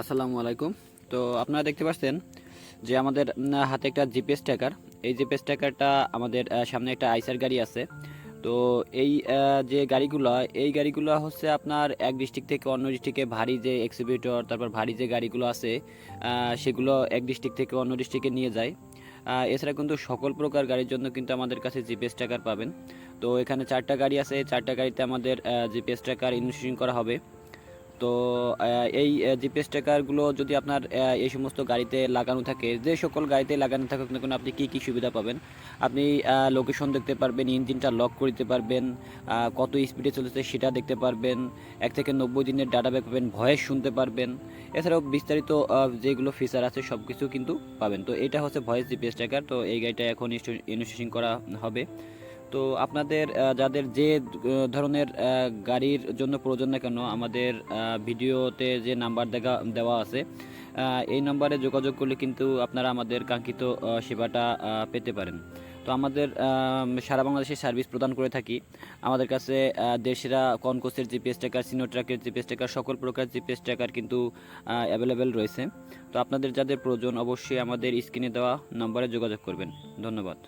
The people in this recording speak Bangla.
আসসালামু আলাইকুম। তো আপনারা দেখতে পাচ্ছেন যে আমাদের হাতে একটা জিপিএস ট্র্যাকার। এই জিপিএস ট্র্যাকারটা আমাদের সামনে একটা আইসার গাড়ি আছে। তো এই যে গাড়িগুলো, এই গাড়িগুলো হচ্ছে আপনার এক ডিস্ট্রিক্ট থেকে অন্য ডিস্ট্রিক্টে ভারী যে এক্সিবিটর তারপর ভারী যে গাড়িগুলো আছে সেগুলো এক ডিস্ট্রিক্ট থেকে অন্য ডিস্ট্রিক্টে নিয়ে যায়। এছাড়া কিন্তু সকল প্রকার গাড়ির জন্য কিন্তু আমাদের কাছে জিপিএস ট্র্যাকার পাবেন। তো এখানে চারটা গাড়ি আছে। চারটা গাড়িতে আমাদের জিপিএস ট্র্যাকার ইনস্টলেশন করা হবে। তো এই জিপিএস ট্র্যাকারগুলো যদি আপনার এই সমস্ত গাড়িতে লাগানো থাকে, যে সকল গাড়িতে লাগানো থাকুক না আপনি কী কী সুবিধা পাবেন? আপনি লোকেশন দেখতে পারবেন ইঞ্জিনটা লক করে দিতে পারবেন কত স্পিডে চলেছে সেটা দেখতে পারবেন, এক থেকে নব্বই দিনের ডাটা ব্যাক পাবেন ভয়েস শুনতে পারবেন। এছাড়াও বিস্তারিত যেগুলো ফিচার আছে সব কিছু কিন্তু পাবেন। তো এটা হচ্ছে ভয়েস জিপিএস ট্র্যাকার তো এই গাড়িটা এখন ইনস্টলেশন করা হবে। তো আপনাদের যাদের যে ধরনের গাড়ির জন্য প্রয়োজন না কেন, আমাদের ভিডিওতে যে নাম্বার দেখা, দেওয়া আছে এই নম্বরে যোগাযোগ করলে কিন্তু আপনারা আমাদের কাঙ্ক্ষিত সেবাটা পেতে পারেন। তো আমাদের সারা বাংলাদেশে সার্ভিস প্রদান করে থাকি। আমাদের কাছে দেশেরা কনকোসের জিপিএস ট্র্যাকার, সিনো ট্র্যাকের জিপিএস ট্র্যাকার, সকল প্রকার জিপিএস ট্র্যাকার কিন্তু অ্যাভেলেবেল রয়েছে। তো আপনাদের যাদের প্রয়োজন, অবশ্যই আমাদের স্ক্রিনে দেওয়া নম্বরে যোগাযোগ করবেন। ধন্যবাদ।